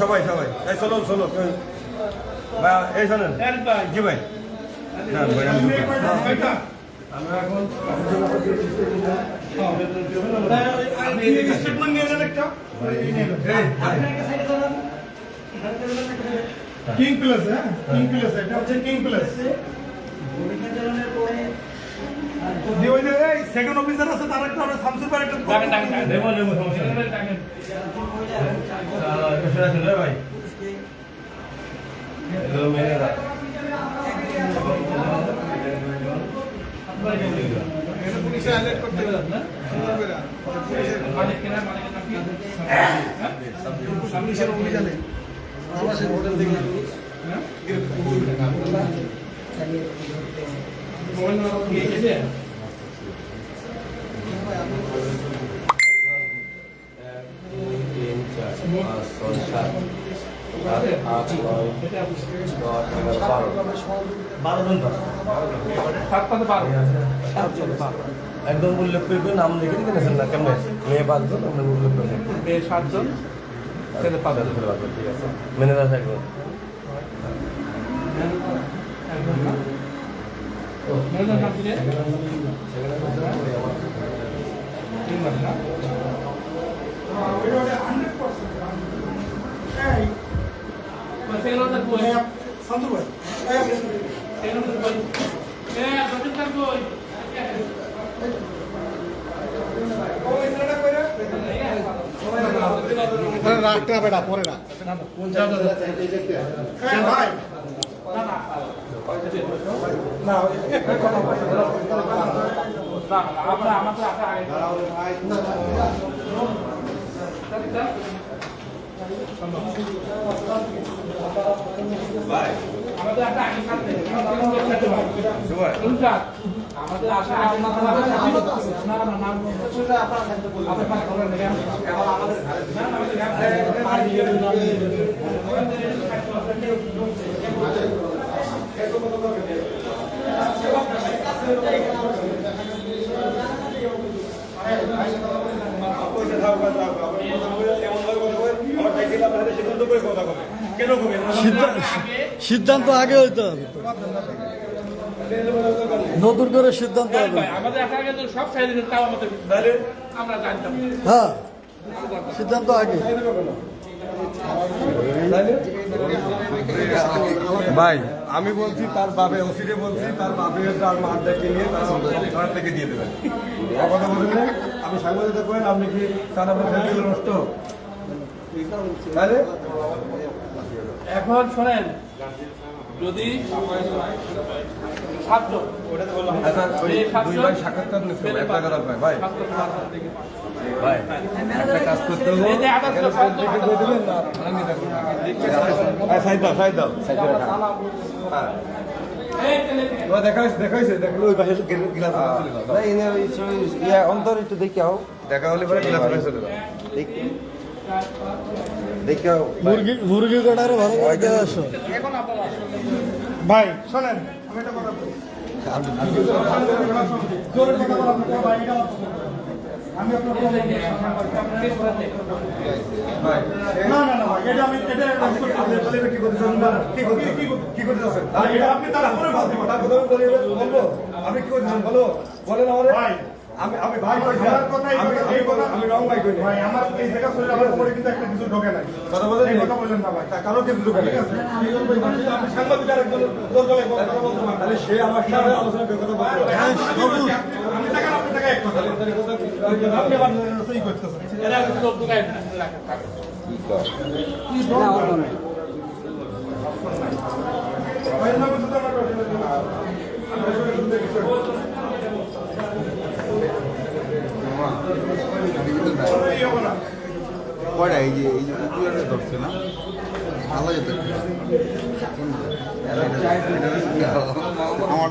সবাই সবাই। এই চলো চলো ভাই এই শোনেন। জি ভাই। না ভাই আমি ঢুকবো। আমরা এখন কিং প্লাস হ্যাঁ? কিং প্লাস এটা হচ্ছে কিং প্লাস দিয়ে ওই যে এই সেকেন্ড অফিসার আছে তার একটা আমরা শামসুর ভাই একটা নেব, নেব, সমস্যা নেই। আহ, শোনা শোনা, ভাই। এগুলো মেনে রাখ। পুলিশের অভিযানে আবাসের হোটেল থেকে তিন একদম উল্লেখ করবে নাম লিখে দিতে গেছেন না কেমন মেয়ে পাঁচজন আপনার উল্লেখ করবেন মেয়ে সাতজন ছেলে পাঁচজন ঠিক আছে ম্যানেজার থাকবেন একজন না মেয়েদের নাম কি রে? না? মানে। রাখতে পরে না হ্যাঁ ভাই না, না। না না, না, আমরা আমাদের আমাদের আমাদের আশা আগে সিদ্ধান্ত আগে হইতে হবে। নতুন করে সিদ্ধান্ত হবে। আমাদের আশা আগে তো সব সাইডে তাও আমাদের আমরা জানতাম। হ্যাঁ সিদ্ধান্ত আগে। ভাই। আমি বলছি তার বাবে ওসিডে বলছি তার বাবে তার মার ডেকে নিয়ে তার ঘর থেকে দিয়ে দেবেন কথা বলবেন আমি সাংবাদিকতা করেন আপনি কি তার আপনার ফ্যামিলি নষ্ট? তাহলে? এখন শোনেন যদি আচ্ছা ওই দুই ভাই সাক্ষাৎকার নিচ্ছে এক টাকা দরকার ভাই। ভাই। করতে হবে। অন্তর একটু দেখে আও। দেখা হলে পরে গ্লাস চলে যাও দেখে। মুরগি মুরগি কাটারে ভালো করে আসো। ভাই শোনেন। আমি একটা কথা বলি। জোরে কথা বলা ভাই এটা আমার পছন্দ না। আমি আপনার না না না এটা আমি এটা আমি কি করতেছেন কি আপনি তারপরে আমি বলি বলব। আমি কি করতেছেন বলো। বলেন আমারে আমি আমি ভাই আমি আমি আমি রং ভাই কই ভাই আমার এই জায়গা শুনে আমার উপরে কিন্তু একটা কিছু ঢোকে নাই। কথা বলেন এই কথা বললেন না ভাই। কারও কিন্তু ঢুকে ঠিক নেই। আছে? আপনি সাংবাদিক আরেকজন জোর গলায় কথা বলতে তাহলে সে আমার সাথে আলোচনা কথা বলতে কয়টা এই যে এই যে কুকুরটা ধরছে না ভালো যেত আমার